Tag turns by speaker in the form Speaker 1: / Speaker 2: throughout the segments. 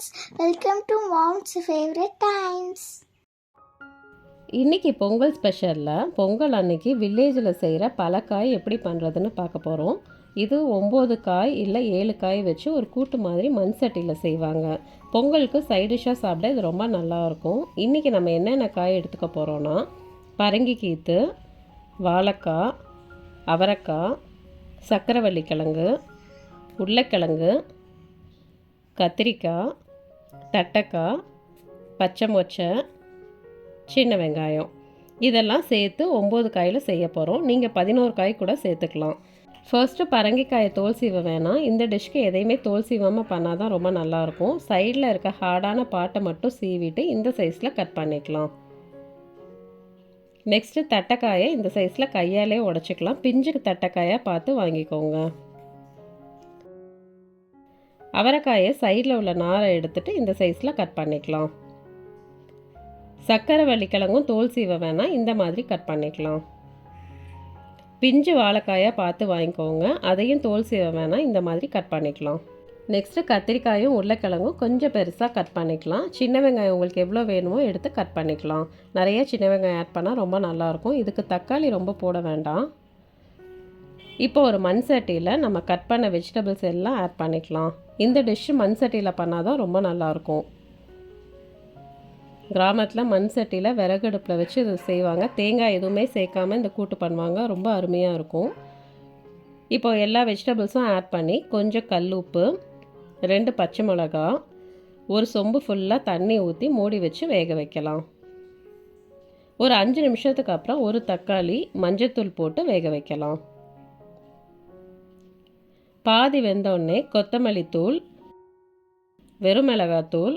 Speaker 1: Friends welcome to mom's favourite times
Speaker 2: இன்றைக்கி பொங்கல் ஸ்பெஷலில் பொங்கல் அன்னைக்கு வில்லேஜில் செய்கிற பலக்காய் எப்படி பண்ணுறதுன்னு பார்க்க போகிறோம் இது ஒம்பது காய் இல்லை ஏழு காய் வச்சு ஒரு கூட்டு மாதிரி மண் சட்டியில் செய்வாங்க. பொங்கலுக்கு சைட் டிஷ்ஷாக சாப்பிட இது ரொம்ப நல்லாயிருக்கும் இன்றைக்கி நம்ம என்னென்ன காய் எடுத்துக்க போகிறோன்னா பரங்கி கீத்து வாழைக்காய் அவரைக்காய் சக்கரவள்ளி கிழங்கு உருளைக்கிழங்கு கத்திரிக்காய் தட்டக்காய் பச்சை மொச்சை சின்ன வெங்காயம். இதெல்லாம் சேர்த்து ஒம்பது காயில் செய்ய போகிறோம் நீங்கள் பதினோரு காய் கூட சேர்த்துக்கலாம். ஃபர்ஸ்ட்டு பரங்கிக்காயை தோல் சீவ வேணாம். இந்த டிஷ்க்கு எதையுமே தோல் சீவாமல் பண்ணால் தான் ரொம்ப நல்லாயிருக்கும். சைடில் இருக்க ஹார்டான பாட்டை மட்டும் சீவிட்டு இந்த சைஸில் கட் பண்ணிக்கலாம். நெக்ஸ்ட்டு தட்டைக்காயை இந்த சைஸில் கையாலே உடச்சிக்கலாம். பிஞ்சுக்கு தட்டைக்காயாக பார்த்து வாங்கிக்கோங்க. அவரைக்காயை சைடில் உள்ள நாரை எடுத்துட்டு இந்த சைஸில் கட் பண்ணிக்கலாம். சக்கரை வள்ளிக்கிழங்கும் தோல் சீவை வேணால் இந்த மாதிரி கட் பண்ணிக்கலாம். பிஞ்சு வாழைக்காயாக பார்த்து வாங்கிக்கோங்க. அதையும் தோல் சீவை வேணால் இந்த மாதிரி கட் பண்ணிக்கலாம். நெக்ஸ்ட்டு கத்திரிக்காயும் உருளைக்கிழங்கும் கொஞ்சம் பெருசாக கட் பண்ணிக்கலாம். சின்ன வெங்காயம் உங்களுக்கு எவ்வளோ வேணுமோ எடுத்து கட் பண்ணிக்கலாம். நிறைய சின்ன வெங்காயம் ஆட் பண்ணால் ரொம்ப நல்லாயிருக்கும் இதுக்கு தக்காளி ரொம்ப போட வேண்டாம். இப்போ ஒரு மண் சட்டியில் நம்ம கட் பண்ண வெஜிடபிள்ஸ் எல்லாம் ஆட் பண்ணிக்கலாம். இந்த டிஷ்ஷு மண் சட்டியில் பண்ணால் தான் ரொம்ப நல்லாயிருக்கும் கிராமத்தில் மண் சட்டியில் விறகடுப்பில் வச்சு இது செய்வாங்க. தேங்காய் எதுவுமே சேர்க்காமல் இந்த கூட்டு பண்ணுவாங்க. ரொம்ப அருமையாக இருக்கும். இப்போ எல்லா வெஜிடபிள்ஸும் ஆட் பண்ணி கொஞ்சம் கல் உப்பு ரெண்டு பச்சை மிளகா ஒரு சொம்பு ஃபுல்லாக தண்ணி ஊற்றி மூடி வச்சு வேக வைக்கலாம். ஒரு அஞ்சு நிமிஷத்துக்கு அப்புறம் ஒரு தக்காளி மஞ்சத்தூள் போட்டு வேக வைக்கலாம். பாதி வெந்தோடனே கொத்தமல்லி தூள் வெறும் மிளகாத்தூள்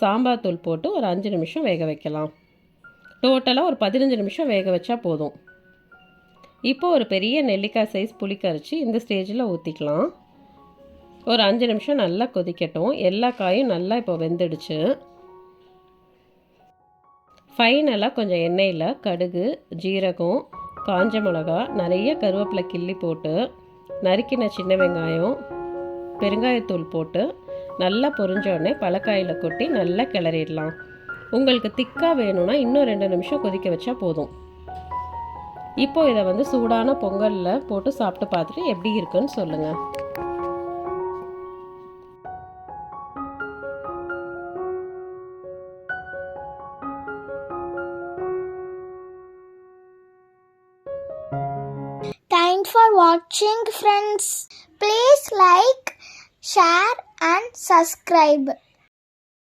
Speaker 2: சாம்பார் தூள் போட்டு ஒரு அஞ்சு நிமிஷம் வேக வைக்கலாம். டோட்டலாக ஒரு பதினஞ்சு நிமிஷம் வேக வச்சா போதும். இப்போ ஒரு பெரிய நெல்லிக்காய் சைஸ் புளி கரைச்சி இந்த ஸ்டேஜில் ஊற்றிக்கலாம் ஒரு அஞ்சு நிமிஷம் நல்லா கொதிக்கட்டும். எல்லா காயும் நல்லா இப்போ வெந்துடுச்சு. ஃபைனலாக கொஞ்சம் எண்ணெயில் கடுகு ஜீரகம் காஞ்ச மிளகா நிறைய கருவேப்பிலை கிள்ளி போட்டு நறுக்கின சின்ன வெங்காயம் பெருங்காயத்தூள் போட்டு நல்லா பொரிஞ்சோடனே பழக்காயில் கொட்டி நல்லா கிளறிடலாம். உங்களுக்கு திக்காக வேணும்னா இன்னும் ரெண்டு நிமிஷம் கொதிக்க வச்சா போதும். இப்போ இதை வந்து சூடான பொங்கலில் போட்டு சாப்பிட்டு பார்த்துட்டு எப்படி இருக்குன்னு சொல்லுங்கள்
Speaker 1: watching friends. Please like, share and subscribe.